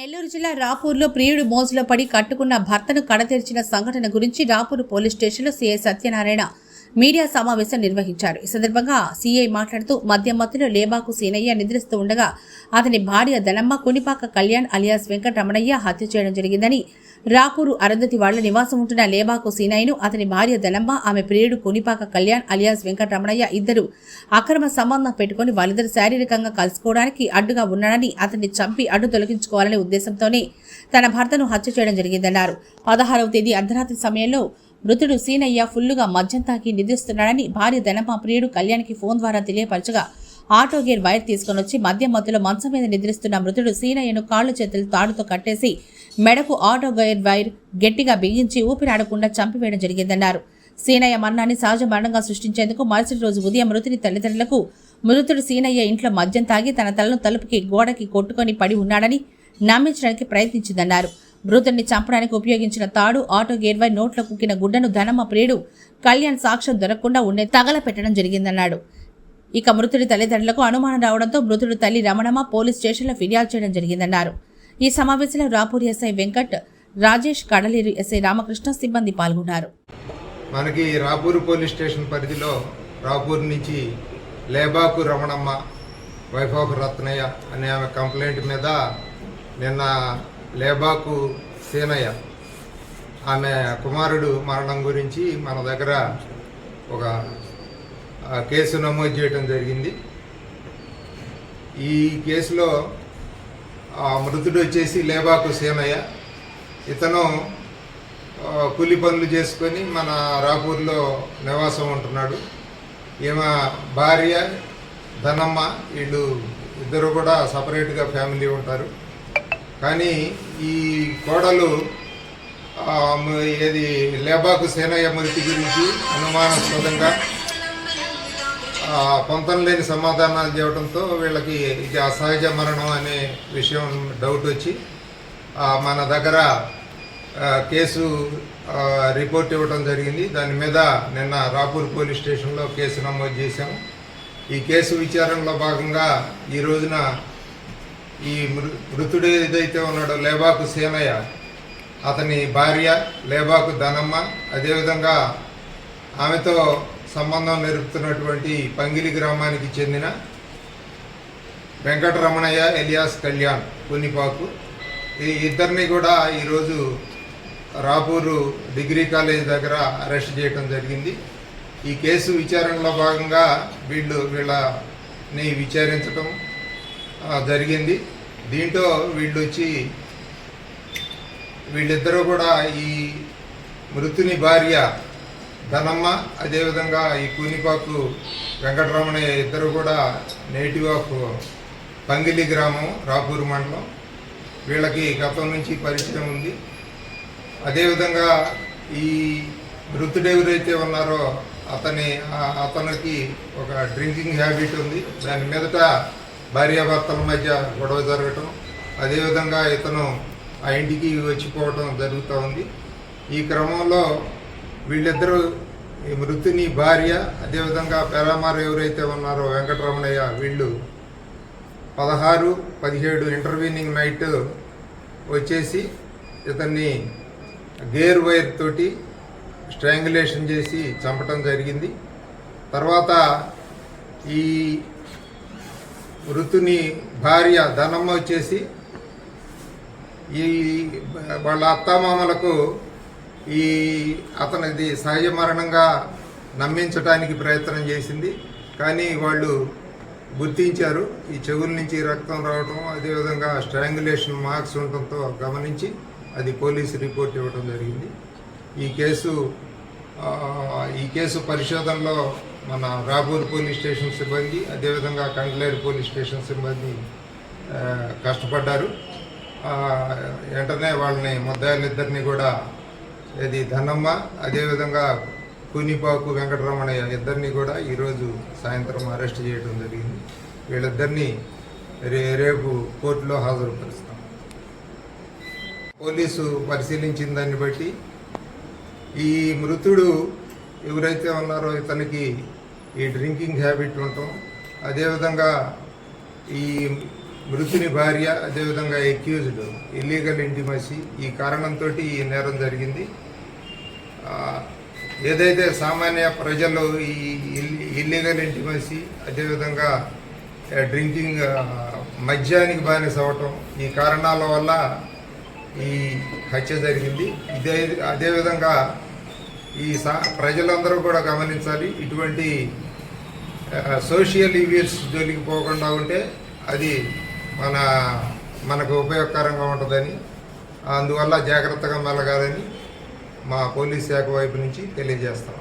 నెల్లూరు జిల్లా రాపూర్లో ప్రియుడు మోజులో పడి కట్టుకున్న భర్తను కడతెరిచిన సంఘటన గురించి రాపూర్ పోలీస్ స్టేషన్లో సీఐ సత్యనారాయణ మీడియా సమావేశం నిర్వహించారు. ఈ సందర్భంగా సీఐ మాట్లాడుతూ మద్యం మత్తులో లేబాకు సీనయ్య నిద్రిస్తూ ఉండగా అతని భార్య ధనమ్మ కునిపాక కళ్యాణ్ అలియాస్ వెంకటరమణయ్య హత్య చేయడం జరిగిందని రాపూరు అరధతి వాళ్ళ నివాసం ఉంటున్న లేబాకు సీనయ్యను అతని భార్య ధనమ్మ ఆమె ప్రియుడు కునిపాక కళ్యాణ్ అలియాస్ వెంకటరమణయ్య ఇద్దరు అక్రమ సంబంధం పెట్టుకుని వాళ్ళిద్దరు శారీరకంగా కలుసుకోవడానికి అడ్డుగా ఉన్నాడని అతన్ని చంపి అడ్డు తొలగించుకోవాలనే ఉద్దేశంతోనే తన భర్తను హత్య చేయడం జరిగిందన్నారు. పదహారవ తేదీ అర్ధరాత్రి సమయంలో మృతుడు సీనయ్య ఫుల్లుగా మద్యం తాకి నిద్రిస్తున్నాడని భార్య ధనమ్మ ప్రియుడు కళ్యాణ్కి ఫోన్ ద్వారా తెలియపరచగా ఆటో గేర్ వైర్ తీసుకొని వచ్చి మద్యం మత్తులో మంచం మీద నిద్రిస్తున్న మృతుడు సీనయ్యను కాళ్ళు చేతులు తాడుతో కట్టేసి మెడకు ఆటో గేర్ వైర్ గట్టిగా బిగించి ఊపిరాడకుండా చంపివేయడం జరిగిందన్నారు. సీనయ్య మరణాన్ని సహజ మరణంగా సృష్టించేందుకు మరుసటి రోజు ఉదయం మృతుని తల్లిదండ్రులకు మృతుడు సీనయ్య ఇంట్లో మద్యం తాగి తన తలను తలుపుకి గోడకి కొట్టుకొని పడి ఉన్నాడని నమ్మించడానికి ప్రయత్నించిందన్నారు. మృతుడిని చంపడానికి ఉపయోగించిన తాడు ఆటో గేర్వై నోట్లో కుక్కిన గుడ్డను ధనమ్మ ప్రియుడు కళ్యాణ్ సాక్ష్యం దొరకకుండా ఉండే తగలపెట్టడం జరిగిందన్నాడు. ఇక మృతుడి తల్లిదండ్రులకు అనుమానం రావడంతో మృతుడు తల్లి రమణమ్మ పోలీస్ స్టేషన్లో ఫిర్యాదు చేయడం జరిగిందన్నారు. ఈ సమావేశంలో రాపూర్ ఎస్ఐ వెంకట్ రాజేష్ కడలేరు ఎస్ఐ రామకృష్ణ సిబ్బంది పాల్గొన్నారు. మనకి రాపూర్ పోలీస్ స్టేషన్ పరిధిలో రాపూర్ నుంచి లేబాకు రమణమ్మ వైభవ రత్నయ్య అనే ఆమె కంప్లైంట్ మీద నిన్న లేబాకు సీనయ్య. ఆమె కుమారుడు మరణం గురించి మన దగ్గర ఒక కేసు నమోదు చేయటం జరిగింది. ఈ కేసులో మృతుడు వచ్చేసి లేబాకు సీనయ్య. ఇతను కూలి పనులు చేసుకొని మన రాపూర్లో నివాసం ఉంటున్నాడు. ఈమె భార్య ధనమ్మ వీళ్ళు ఇద్దరు కూడా సపరేట్గా ఫ్యామిలీ ఉంటారు. కానీ ఈ కోడలు ఏది లేబాకు సేనయ్య మృతి గురించి అనుమానాస్పదంగా పొంతం లేని సమాధానాలు చెప్పడంతో వీళ్ళకి ఇది అసహజ మరణం అనే విషయం డౌట్ వచ్చి మన దగ్గర కేసు రిపోర్ట్ ఇవ్వడం జరిగింది. దాని మీద నిన్న రాపూర్ పోలీస్ స్టేషన్లో కేసు నమోదు చేశాము. ఈ కేసు విచారణలో భాగంగా ఈ రోజున ఈ మృ మృతుడు ఏదైతే ఉన్నాడో లేబాకు సేనయ్య అతని భార్య లేబాకు ధనమ్మ అదేవిధంగా ఆమెతో సంబంధం నిలుపుతున్నటువంటి పంగిలి గ్రామానికి చెందిన వెంకటరమణయ్య ఎలియాస్ కళ్యాణ్ పున్నిపాకు ఈ ఇద్దరిని కూడా ఈరోజు రాపూరు డిగ్రీ కాలేజ్ దగ్గర అరెస్ట్ చేయడం జరిగింది. ఈ కేసు విచారణలో భాగంగా వీళ్ళు వీళ్ళని విచారించడం జరిగింది. దీంతో వీళ్ళు వచ్చి వీళ్ళిద్దరూ కూడా ఈ మృతుని భార్య ధనమ్మ అదేవిధంగా ఈ కూనిపాకు వెంకటరమణయ్య ఇద్దరు కూడా నేటివ్ ఆఫ్ పంగిలి గ్రామం రాపూర్ మండలం. వీళ్ళకి గతం నుంచి పరిచయం ఉంది. అదేవిధంగా ఈ మృతుడు ఎవరైతే ఉన్నారో అతని అతనికి ఒక డ్రింకింగ్ హ్యాబిట్ ఉంది. దాని మీదట భార్యాభర్తల మధ్య గొడవ జరగటం అదేవిధంగా ఇతను ఆ ఇంటికి వచ్చిపోవడం జరుగుతూ ఉంది. ఈ క్రమంలో వీళ్ళిద్దరూ ఈ మృతుని భార్య అదేవిధంగా పేరామారు ఎవరైతే ఉన్నారో వెంకటరమణయ్య వీళ్ళు పదహారు పదిహేడు ఇంటర్వ్యూనింగ్ నైట్ వచ్చేసి ఇతన్ని గేర్ వైర్ తోటి స్ట్రాంగులేషన్ చేసి చంపటం జరిగింది. తర్వాత ఈ మృతుని భార్య ధనమ్మ వచ్చేసి ఈ వాళ్ళ అత్తామామలకు ఈ అతనిది సహజ మరణంగా నమ్మించడానికి ప్రయత్నం చేసింది. కానీ వాళ్ళు గుర్తించారు. ఈ చెవుల నుంచి రక్తం రావడం అదేవిధంగా స్ట్రాంగులేషన్ మార్క్స్ ఉండటంతో గమనించి అది పోలీసు రిపోర్ట్ ఇవ్వడం జరిగింది. ఈ కేసు ఈ కేసు పరిశోధనలో మన రాపూర్ పోలీస్ స్టేషన్ సిబ్బంది అదేవిధంగా కండ్లేరు పోలీస్ స్టేషన్ సిబ్బంది కష్టపడ్డారు. వెంటనే వాళ్ళని ముద్దాయిలిద్దరిని కూడా ఇది ధనమ్మ అదేవిధంగా కూనిపాకు వెంకటరమణయ్య ఇద్దరిని కూడా ఈరోజు సాయంత్రం అరెస్ట్ చేయడం జరిగింది. వీళ్ళిద్దరినీ రే రేపు కోర్టులో హాజరుపరుస్తాం. పోలీసు పరిశీలించిన దాన్ని బట్టి ఈ మృతుడు ఎవరైతే ఉన్నారో ఇతనికి ఈ డ్రింకింగ్ హ్యాబిట్ ఉండటం అదేవిధంగా ఈ మృతుని భార్య అదేవిధంగా ఎక్యూజ్డ్ ఇల్లీగల్ ఇంటిమసీ ఈ కారణంతో ఈ నేరం జరిగింది. ఏదైతే సామాన్య ప్రజలు ఈ ఇల్లీగల్ ఇంటిమసీ అదేవిధంగా డ్రింకింగ్ మద్యానికి బానిస అవ్వటం ఈ కారణాల వల్ల ఈ హత్య జరిగింది. ఇదే అదేవిధంగా ఈ సా ప్రజలందరూ కూడా గమనించాలి. ఇటువంటి సోషల్ ఈవెంట్స్ జోలికి పోకుండా ఉంటే అది మన మనకు ఉపయోగకరంగా ఉంటుందని అందువల్ల జాగ్రత్తగా మెలగాలని మా పోలీస్ శాఖ వైపు నుంచి తెలియజేస్తాం.